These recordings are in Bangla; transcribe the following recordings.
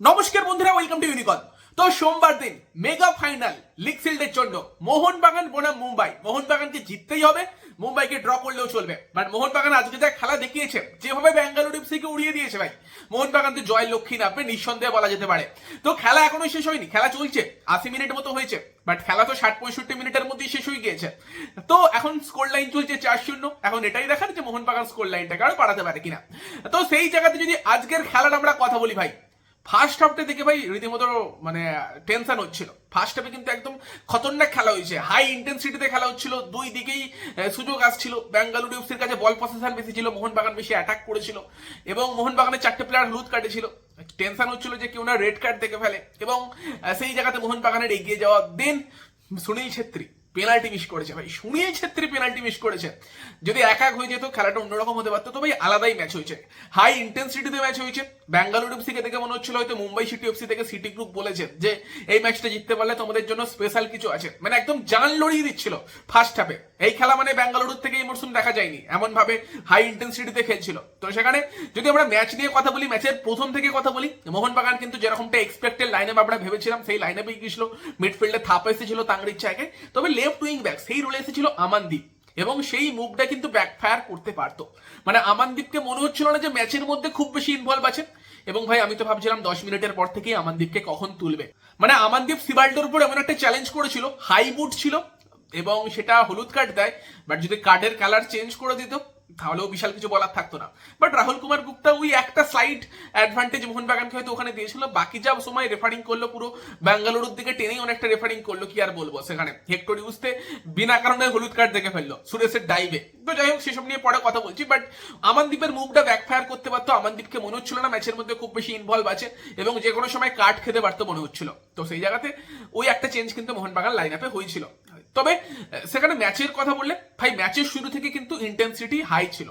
নমস্কার বন্ধুরা ওয়েলকাম টু ইউনিকন তো সোমবার দিন মেগা ফাইনাল লিগ ফিল্ডের জন্য মোহনবাগান, বনাম, মুম্বাই। মোহনবাগানকে জিততেই হবে, মুম্বাইকে ড্র করলেও চলবে। বাট মোহনবাগান আজকে যা খেলা দেখিয়েছে, যেভাবে ব্যাঙ্গালোর এফসিকে উড়িয়ে দিয়েছে ভাই, মোহনবাগান তো জয় লক্ষ্মী নামবে নিঃসন্দেহে বলা যেতে পারে। তো খেলা এখনও শেষ হয়নি, খেলা চলছে, আশি মিনিট মতো হয়েছে বাট খেলা তো ষাট পঁয়ষট্টি মিনিটের মধ্যেই শেষ হয়ে গিয়েছে। তো এখন স্কোর লাইন চলছে চার শূন্য, এখন এটাই দেখার যে মোহনবাগান স্কোর লাইনটাকে আরও বাড়াতে পারে কিনা। তো সেই জায়গাতে যদি আজকের খেলার আমরা কথা বলি ভাই ফার্স্ট হাফটা দেখে ভাই রীতিমতো মানে টেনশন হচ্ছিল। ফার্স্ট হাফে কিন্তু একদম খতরনাক খেলা হয়েছে। হাই ইন্টেন্সিটিতে খেলা হচ্ছিল। দুই দিকেই সুযোগ আসছিল। ব্যাঙ্গালুরু এফসির কাছে বল পসেশন বেশি ছিল। মোহনবাগান বেশি অ্যাটাক করেছিল। এবং মোহনবাগানের চারটে প্লেয়ার হলুদ কাটেছিল টেনশন হচ্ছিল যে কেউ না রেড কার্ড দেখে ফেলে। এবং সেই জায়গাতে মোহনবাগানের এগিয়ে যাওয়া। Then Sunil Chhetri. Penalty miss করেছে। ভাই সুনীল ছেত্রী পেনাল্টি মিস করেছে। যদি এক এক হয়ে যেত, খেলাটা অন্যরকম হতে পারতো। তো ভাই, আলাদাই ম্যাচ হয়েছে। হাই ইন্টেন্সিটিতে ম্যাচ হয়েছে। ব্যাঙ্গালোর এফসিকে দেখে মনে হচ্ছিল হয়তো মুম্বাই সিটি এফসি থেকে সিটি গ্রুপ বলেছে যে, এই ম্যাচটা জিততে পারলে তোমাদের জন্য স্পেশাল কিছু আছে। মানে একদম জান লড়িয়ে দিচ্ছিল ফার্স্ট হাফে এই খেলা মানে ব্যাঙ্গালুরুর থেকে এই মরশুম দেখা যায়নি। এমন ভাবে হাই ইন্টেন্সিটিতে খেলছিল। তো সেখানে যদি আমরা ম্যাচ নিয়ে কথা বলি ম্যাচের প্রথম থেকে কথা বলি, মোহনবাগান কিন্তু যেরকমটা এক্সপেক্টেড লাইন আপ আমরা ভেবেছিলাম, সেই লাইন আপে গিয়েছিল মিডফিল্ডে থাপ এসেছিল তাংরির চাকে। তবে লেফট উইং ব্যাক সেই রোলে এসেছিল আমানদীপ। এবং সেই মুভটা কিন্তু ব্যাকফায়ার করতে পারতো। মানে আমানদীপকে মনে হচ্ছিল না যে ম্যাচের মধ্যে খুব বেশি ইনভলভ আছে এবং ভাই, আমি তো ভাবছিলাম দশ মিনিটের পর থেকেই আমানদীপকে কখন তুলবে। মানে আমানদীপ সিবাল্টোর উপর এমন একটা চ্যালেঞ্জ করেছিল হাই বুট ছিল এবং সেটা হলুদ কার্ড দেয় বাট যদি কার্ডের কালার চেঞ্জ করে দিত, তাহলেও বিশাল কিছু বলার থাকতো না। বাট রাহুল কুমার গুপ্তা ওই একটা স্লাইড অ্যাডভান্টেজ মোহনবাগানকে হয়তো ওখানে দিয়েছিল। বাকি যা সময় রেফারিং করল পুরো ব্যাঙ্গালুরুর দিকে টেনেই অনেকটা রেফারিং করল, কি আর বলব সেখানে। হেক্টর ইউজতে বিনা কারণে হলুদ কার্ড দেখে ফেলল, সুরেশের ডাইভে তো যাই হোক, সেসব নিয়ে পরে কথা বলছি বাট আমানদীপের মুভটা ব্যাকফায়ার করতে পারতো। আমানদীপকে মনে হচ্ছিল না ম্যাচের মধ্যে খুব বেশি ইনভলভ আছে, এবং যে কোনো সময় কার্ড খেতে পারতো মনে হচ্ছিল। তো সেই জায়গাতে ওই একটা চেঞ্জ কিন্তু মোহনবাগান লাইন আপে হয়েছিল। তবে সেখানে ম্যাচের কথা বললে, ভাই, ম্যাচের শুরু থেকে কিন্তু ইন্টেন্সিটি হাই ছিল।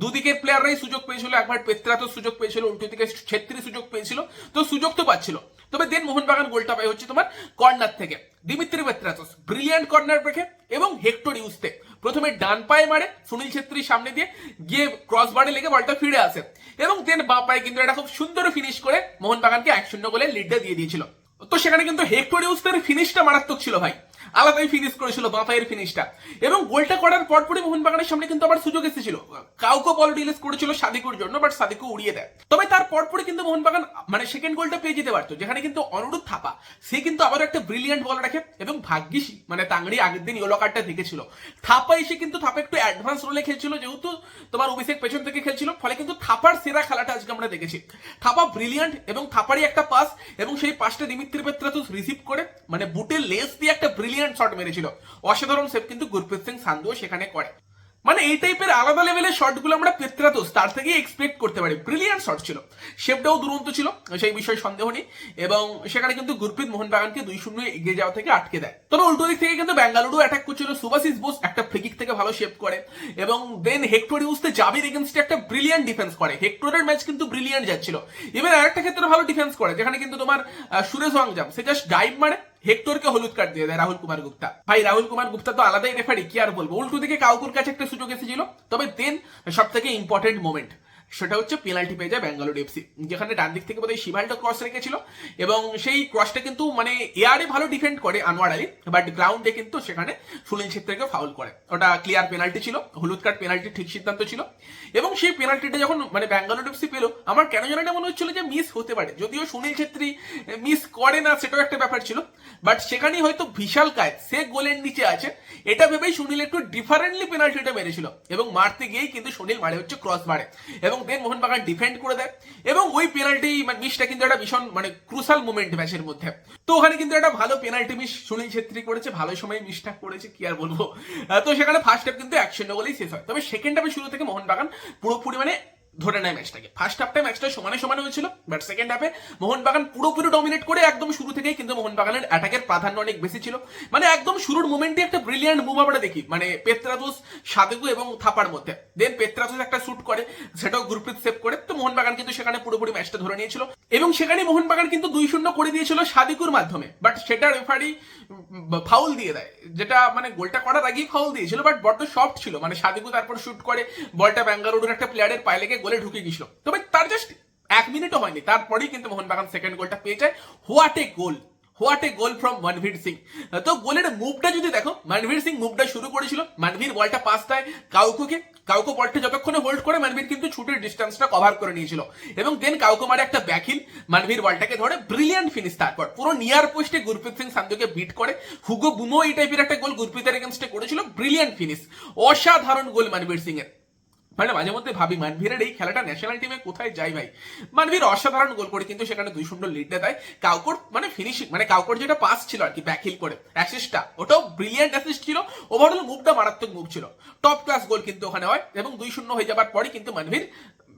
দুদিকের প্লেয়াররাই সুযোগ পেয়েছিল, একবার পেত্রা তো সুযোগ পেয়েছিল, উল্টো দিকে ছেত্রী সুযোগ পেয়েছিল, তো সুযোগ তো পাচ্ছিল। তবে দেন মোহনবাগান গোলটা পাই হচ্ছে তোমার কর্নার থেকে। দিমিত্রি পেত্রাতস ব্রিলিয়ান্ট কর্নার রেখে এবং হেক্টর ইউজতে প্রথমে ডান পায়ে মারে, সুনীল ছেত্রীর সামনে দিয়ে গিয়ে ক্রস বারে লেগে বলটা ফিরে আসে। এবং দেন বা পায়ে কিন্তু এটা খুব সুন্দর ফিনিশ করে মোহনবাগানকে এক শূন্য গোলে লিডটা দিয়ে দিয়েছিল। তো সেখানে কিন্তু হেক্টর ইউজদের ফিনিশটা মারাত্মক ছিল, ভাই। আলাদাই ফিনিশ করেছিল বাঁ পায়ের ফিনিশটা এবং গোলটা করার পরপরই মোহনবাগানের সামনে কিন্তু আবার সুযোগ এসেছিল। কাউকে বল রিলিজ করেছিল সাদিকুর জন্য বাট সাদিকু উড়িয়ে দেয়। তবে তার পরপরই কিন্তু মোহনবাগান মানে সেকেন্ড গোলটা পেয়ে যেতে পারতো, যেখানে কিন্তু অনুরোধ থাপা, সে কিন্তু আবার একটা ব্রিলিয়ান্ট বল রাখে, এবং ভাগ্যিস মানে তাংড়ি আগের দিন ইয়েলো কার্ডটা দেখেছিল। থাপা এসে কিন্তু থাপা একটু অ্যাডভান্স রোলে খেলছিল, যেহেতু তোমার অভিষেক পেছন থেকে খেলছিল, ফলে কিন্তু থাপার সেরা খেলাটা আজকে আমরা দেখেছি। থাপা ব্রিলিয়ান্ট এবং থাপারই একটা পাস এবং সেই পাসটা দিমিত্রি পেত্রাতুস রিসিভ করে মানে বুটের লেস দিয়ে একটা ব্রিলিয়ান্ট শট মেরেছিল। অসাধারণ সেভ কিন্তু গুরপ্রীত সিং সান্ধুও সেখানে করে। মানে এই টাইপের আলাদা লেভেলের শটগুলো আমরা পেত্রাতোস তার থেকেই এক্সপেক্ট করতে পারি। ব্রিলিয়ান্ট শট ছিল। শেপটাও দুরন্ত ছিল, সেই বিষয়ে সন্দেহ নেই। এবং সেখানে কিন্তু গুরপ্রীত মোহনবাগানকে দুই শূন্য এগিয়ে যাওয়া থেকে আটকে দেয়। তবে উল্টো দিক থেকে কিন্তু ব্যাঙ্গালুরু অ্যাটাক করছিল। সুভাশিস বোস একটা ফ্রিকিক থেকে ভালো শেপ করে। এবং দেন হেক্টর ইউজতে জাবির এগেনস্টে একটা ব্রিলিয়ান্ট ডিফেন্স করে। হেক্টরের ম্যাচ কিন্তু ব্রিলিয়ান্ট যাচ্ছিল। এবার আরেকটা ক্ষেত্রে ভালো ডিফেন্স করে, যেখানে কিন্তু তোমার সুরেশ ওয়াংজাম সে জাস্ট ডাইভ মারে। হেক্টরকে হলুদ কার্ড দিয়ে দেয় রাহুল কুমার গুপ্তা। ভাই, রাহুল কুমার গুপ্তা তো আলাদাই রেফারি কি আর বলব? উল্টো দিকে কাউকুর কাছে একটা সুযোগ এসেছিল। তবে দেন সব থেকে ইম্পর্টেন্ট মোমেন্ট সেটা হচ্ছে পেনাল্টি পেয়ে যায় ব্যাঙ্গালোর এফসি যেখানে ডান দিক থেকে বোধহয় শিবালটা ক্রস রেখেছিল এবং সেই ক্রসটা কিন্তু মানে এয়ারে ভালো ডিফেন্ড করে আনোয়ার আলী বাট গ্রাউন্ডে কিন্তু সেখানে সুনীল ছেত্রীকে ফাউল করে। ওটা ক্লিয়ার পেনাল্টি ছিল, হলুদ কার্ড পেনাল্টি ঠিক সিদ্ধান্ত ছিল। এবং সেই পেনাল্টিটা যখন মানে ব্যাঙ্গালোর এফসি পেল, আমার কেন জানি মনে হচ্ছিল যে মিস হতে পারে। যদিও সুনীল ছেত্রী মিস করে না, সেটাও একটা ব্যাপার ছিল। বাট সেখানেই হয়তো বিশাল কায় সে গোলের নিচে আছে। এটা ভেবেই সুনীল একটু ডিফারেন্টলি পেনাল্টিটা মেরেছিল। এবং মারতে গিয়েই কিন্তু সুনীল মারে হচ্ছে ক্রস মারে। এবং দেন মোহনবাগান ডিফেন্ড করে দেয় এবং ওই পেনাল্টি মিসটা কিন্তু একটা ভীষণ মানে ক্রুশাল মুমেন্ট ম্যাচের মধ্যে। তো ওখানে কিন্তু একটা ভালো পেনাল্টি মিস সুনীল ছেত্রী করেছে ভালো সময় মিসটা করেছে, কি আর বলব? তো সেখানে ফার্স্ট হাফ কিন্তু এক শূন্য বলেই শেষ হয়। তবে সেকেন্ড হাফে শুরু থেকে মোহনবাগান পুরোপুরি মানে ধরে নেয় ম্যাচটাকে ফার্স্ট হাফটা ম্যাচটা সমানে সমানে হয়েছিল বাট সেকেন্ড হাফে মোহনবাগান পুরোপুরি ডমিনেট করে একদম শুরু থেকেই কিন্তু মোহনবাগানের অ্যাটাকের প্রাধান্য অনেক বেশি ছিল। মানে একদম শুরুর মোমেন্টে একটা ব্রিলিয়ান্ট মুভ আমরা দেখি মানে পেত্রাদোস সাদেগু এবং থাপার মধ্যে। দেন পেত্রাদোস একটা শুট করে, সেটাও গুরপ্রীত সেভ করে, তো মোহনবাগান কিন্তু সেখানে পুরোপুরি ম্যাচটা ধরে নিয়েছিল। এবং সেখানে মোহনবাগান কিন্তু দুই শূন্য করে দিয়েছিল সাদিকুর মাধ্যমে বাট সেটা রেফারি ফাউল দিয়ে দেয়। যেটা মানে গোলটা করার আগেই ফাউল দিয়েছিল বাট বড্ড সফট ছিল। মানে সাদিকু তারপর শুট করে, বলটা ব্যাঙ্গালুরুর একটা প্লেয়ারের পায়ে লেগে গোলে ঢুকে গেছিল তবে তার জাস্ট এক মিনিটও হয়নি। তারপরেই কিন্তু মোহনবাগান সেকেন্ড গোলটা পেয়ে যায় what a goal! What a goal from Manvir Singh. তো গোলের মুভটা যদি দেখো, মনভীর সিং মুভটা শুরু করেছিল। মনভীর বলটা পাস দেয় কাউকুকে। কাউকো বলটা যতক্ষণে হোল্ড করে, মনভীর কিন্তু ছুটের ডিস্টেন্সটা কভার করে নিয়েছিল। এবং দেন কাউকো মারে একটা ব্যাকিল মনভীর বলটাকে ধরে ব্রিলিয়ান্ট ফিনিশ তারপর। পুরো নিয়ার পোস্টে গুরপ্রীত সিং সান্ধুকে বিট করে। হুগো বুমো এই টাইপের একটা গোল গুরপ্রীতের এগেনস্টে করেছিল। ব্রিলিয়ান্ট ফিনিশ অসাধারণ গোল মনভীর সিং এর মানে মাঝে মধ্যে ভাবি, মানভীরের এই খেলাটা ন্যাশনাল টিমে কোথায় যায় ভাই? মানভীর অসাধারণ গোল করে, কিন্তু সেখানে দুই শূন্য লিডে দেয়। কাউকর মানে ফিনিশিং মানে কাউকর যেটা পাস ছিল আর কি ব্যাকহিল করে অ্যাসিস্টটা ওটাও ব্রিলিয়ান্ট অ্যাসিস্ট ছিল। ওভারঅল মুভটা মারাত্মক মুভ ছিল। টপ ক্লাস গোল কিন্তু ওখানে হয়, এবং দুই শূন্য হয়ে যাবার পরে কিন্তু মানভীর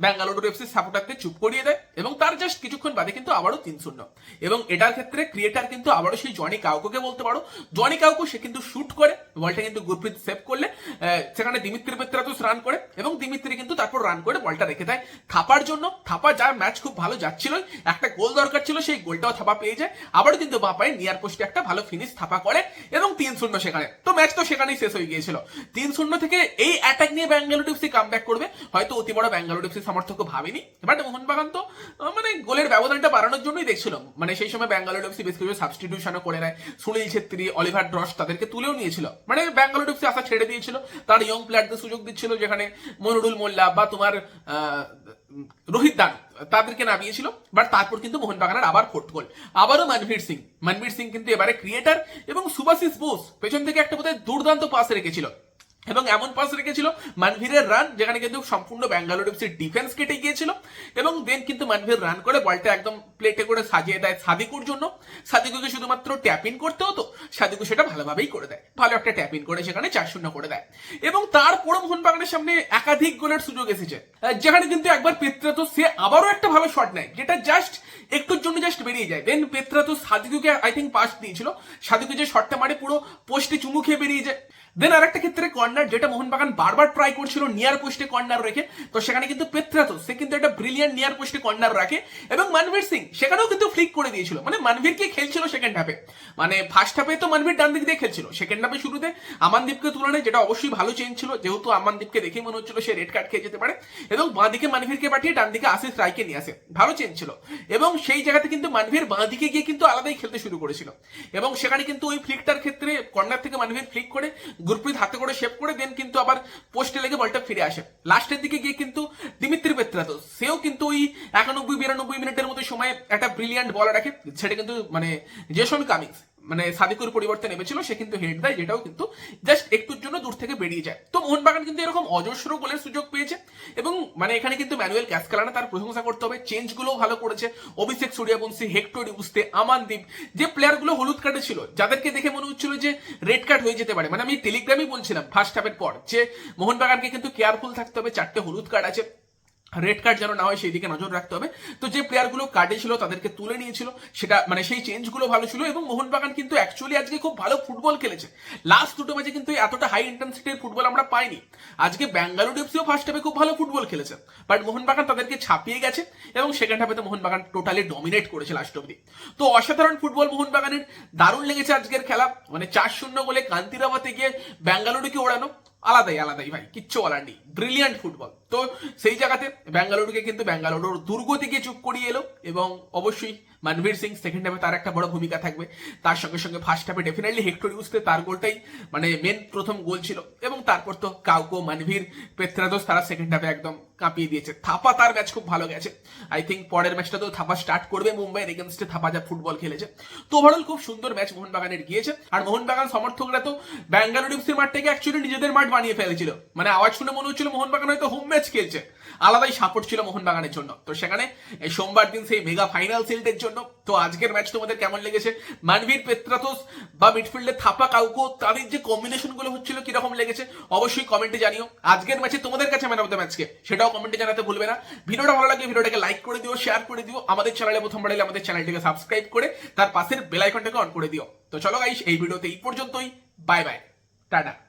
ব্যাঙ্গালোর এফসি সাপোর্টারদের চুপ করিয়ে দেয় এবং তার জাস্ট কিছুক্ষণ বাদে কিন্তু আবারও তিন শূন্য। এবং এটার ক্ষেত্রে ক্রিয়েটার কিন্তু আবারও সেই জনি কাউকে বলতে পারো। জনি কাউকো সে কিন্তু শুট করে বলটা কিন্তু গুরপ্রীত সেভ করলে সেখানে দিমিত্রি পেত্রাতুস রান করে এবং দিমিত্রি কিন্তু তারপর রান করে বলটা রেখে দেয় থাপার জন্য। থাপা যার ম্যাচ খুব ভালো যাচ্ছিল, একটা গোল দরকার ছিল, সেই গোলটাও থাপা পেয়ে যায়। আবারও কিন্তু বাপায় নিয়ার পোস্টে একটা ভালো ফিনিশ থাপা করে এবং তিন শূন্য সেখানে। তো ম্যাচ তো সেখানেই শেষ হয়ে গিয়েছিল। তিন শূন্য থেকে এই অ্যাটাক নিয়ে ব্যাঙ্গালোর এফসি কাম করবে। হয়তো অতি বড় ব্যাঙ্গালোর এফসি সমর্থক ভাবেনি। বাট মোহনবাগান তো মানে গোলের ব্যবধানটা বাড়ানোর জন্যই দেখছিল মানে সেই সময় ব্যাঙ্গালোর এফসি বেশ কিছু সাবস্টিটিউশনও করে নেয়। সুনীল ছেত্রী, অলিভার ড্রস তাদেরকে তুলেও নিয়েছিল। মানে ব্যাঙ্গালোর এফসি আশা ছেড়ে দিয়েছিল। তার ইয়ং প্লেয়ারদের সুযোগ দিচ্ছিল যেখানে মনুরুল মোল্লা বা তোমার রোহিত দান তাদেরকে নামিয়েছিল। বাট তারপর কিন্তু মোহনবাগানের আবার ফোর্থ গোল আবারও মনভীর সিং। মনভীর সিং কিন্তু এবারে ক্রিয়েটার এবং সুভাশিস বোস পেছন থেকে একটা বোধহয় দুর্দান্ত পাস রেখেছিল। এবং এমন পাস রেখেছিল মানভীরের রান যেখানে কিন্তু সম্পূর্ণ ব্যাঙ্গালোর এফসির ডিফেন্স কেটে গিয়েছিল। এবং দেন কিন্তু মানভীর রান করে বলটা একদম প্লেটে করে সাজিয়ে দেয় সাদিকুর জন্য। সাদিকুকে শুধুমাত্র ট্যাপ ইন করতে হতো, সাদিকু সেটা ভালোভাবেই করে দেয়। ভালো একটা ট্যাপ ইন করে সেখানে চার শূন্য করে দেয়। এবং তারপরে মোহনবাগানের সামনে একাধিক গোলের সুযোগ এসেছে যেখানে কিন্তু একবার পেত্রাতো, সে আবারও একটা ভালো শট নেয়, যেটা জাস্ট একটুর জন্য জাস্ট বেরিয়ে যায়। দেন পেত্রাতো সাদিকুকে আই থিঙ্ক পাস দিয়েছিল। সাদিকু যে শটটা মারে পুরো পোস্টে চুমু খেয়ে বেরিয়ে যায়। দেন আরেকটা ক্ষেত্রে কর্নার যেটা মোহনবাগান বারবার ট্রাই করছিল নিয়ার পোস্টে কর্নার রেখে, তো সেখানে কিন্তু পেত্রাতো, সে কিন্তু একটা ব্রিলিয়ান্ট নিয়ার পোস্টে কর্নার রাখে। এবং মানভীর সিং, সেখানেও কিন্তু ফ্লিক করে দিয়েছিল। মানে মানভীর কে খেলছিল সেকেন্ড হাফে মানে ফার্স্ট হাফে তো মানভীর ডান দিক দিয়ে খেলছিল। সেকেন্ড হাফে শুরুতে আমানদীপকে তুলনায় যেটা অবশ্যই ভালো চেঞ্জ ছিল, যেহেতু আমানদীপকে দেখেই মনে হচ্ছিল সে রেড কার্ড খেয়ে যেতে পারে। এবং বাঁ দিকে মানভীরকে পাঠিয়ে ডান দিকে আশিস রায়কে নিয়ে আসে। ভালো চেঞ্জ ছিল। এবং সেই জায়গাতে কিন্তু মানভীর বাঁ দিকে গিয়ে কিন্তু আলাদাই খেলতে শুরু করেছিল। এবং সেখানে কিন্তু ওই ফ্লিকটার ক্ষেত্রে কর্নার থেকে মানভীর ফ্লিক করে গুরপ্রীত হাতে করে শেপ করে দেন কিন্তু আবার পোস্টে লেগে বলটা ফিরে আসে। লাস্টের দিকে গিয়ে কিন্তু দিমিত্রি পেত্রাতো সেও কিন্তু ওই একানব্বই, বিরানব্বই মিনিটের মতো সময় একটা ব্রিলিয়ান্ট বল রাখে, সেটা কিন্তু মানে জেসন কামিংস মানে সাদিকুর পরিবর্তে নেমেছিল, সে কিন্তু হেড দেয় যেটাও কিন্তু জাস্ট একটুর জন্য দূর থেকে বেরিয়ে যায়। তো মোহনবাগান কিন্তু এরকম অজস্র গোলের সুযোগ পেয়েছে এবং মানে এখানে কিন্তু ম্যানুয়েল ক্যাসকালানা তার প্রশংসা করতে হবে চেঞ্জগুলো ভালো করেছে। অভিষেক সূর্যবংশী হেক্টর ইউস্তে আমানদীপ যে প্লেয়ারগুলো হলুদ কার্ডে ছিল, যাদেরকে দেখে মনে হচ্ছিল যে রেড কার্ড হয়ে যেতে পারে। মানে আমি টেলিগ্রামই বলছিলাম ফার্স্ট হাফের পর যে মোহনবাগানকে কিন্তু কেয়ারফুল থাকতে হবে, চারটে হলুদ কার্ড আছে। রেড কার্ড যেন না হয় সেই দিকে নজর রাখতে হবে। তো যে প্লেয়ারগুলো কার্ডে ছিল, তাদেরকে তুলে নিয়েছিল, সেটা মানে সেই চেঞ্জগুলো ভালো ছিল এবং মোহনবাগান কিন্তু অ্যাকচুয়ালি আজকে খুব ভালো ফুটবল খেলেছে। লাস্ট দুটো ম্যাচে কিন্তু এতটা হাই ইন্টেন্সিটির ফুটবল আমরা পাইনি। আজকে ব্যাঙ্গালোর এফসিও ফার্স্ট হাফে খুব ভালো ফুটবল খেলেছে। বাট মোহনবাগান তাদেরকে ছাপিয়ে গেছে এবং সেকেন্ড হাফে তো মোহনবাগান টোটালি ডমিনেট করেছে লাস্ট অব্দি তো অসাধারণ ফুটবল মোহনবাগানের, দারুণ লেগেছে আজকের খেলা। মানে চার শূন্য গোলে কান্তিরাবাতে গিয়ে ব্যাঙ্গালুরুকে ওড়ানো। আলাদাই আলাদাই ভাই, কিচ্ছু বলার নেই। ব্রিলিয়ান্ট ফুটবল তো সেই জায়গাতে ব্যাঙ্গালুরুকে কিন্তু ব্যাঙ্গালুরুর দুর্গতিকে চুপ করিয়ে এলো এবং অবশ্যই মানভীর সিং সেকেন্ড হাফে তার একটা বড় ভূমিকা থাকবে। তার সঙ্গে সঙ্গে ফার্স্ট হাফে ডেফিনেটলি হেক্টর ইউজতে তার গোলটাই মানে মেন প্রথম গোল ছিল। এবং তারপর তো কাউকো মানভীর পেত্রাদোস তারা সেকেন্ড হাফে একদম কাঁপিয়ে দিয়েছে। থাপা তার ম্যাচ খুব ভালো গেছে। আই থিঙ্ক পরের ম্যাচটা তো থাপা স্টার্ট করবে মুম্বাইয়ের এগেনস্টে থাপা যা ফুটবল খেলেছে। তো ওভারঅল খুব সুন্দর ম্যাচ মোহনবাগানের গিয়েছে। আর মোহনবাগান সমর্থকরা তো ব্যাঙ্গালোর এফসির মাঠটাকে অ্যাকচুয়ালি নিজেদের মাঠ বানিয়ে ফেলেছিল। মানে আওয়াজ শুনে মনে হচ্ছিল মোহনবাগান হয়তো হোম ম্যাচ খেলছে। আলাদাই সাপোর্ট ছিল মোহনবাগানের জন্য। তো সেখানে সোমবার দিন সেই মেগা ফাইনাল সিল্ডের জন্য তো আজকের ম্যাচ তোমাদের কেমন লেগেছে? মানভীর পেত্রাতোস বা মিডফিল্ডে থাপা, কাউকো, তাদের যে কম্বিনেশনগুলো হচ্ছিল কীরকম লেগেছে, অবশ্যই কমেন্টে জানিও। আজকের ম্যাচে তোমাদের কাছে ম্যান অফ দ্য ম্যাচকে সেটাও কমেন্টে জানাতে ভুলবে না। ভিডিওটা ভালো লাগলে ভিডিওটাকে লাইক করে দিও শেয়ার করে দিও। আমাদের চ্যানেলে প্রথমবার এলে আমাদের চ্যানেলটিকে সাবস্ক্রাইব করে তার পাশের বেল আইকনটাকে অন করে দিও। তো চলো গাইস এই ভিডিওতে এই পর্যন্তই। Bye bye tata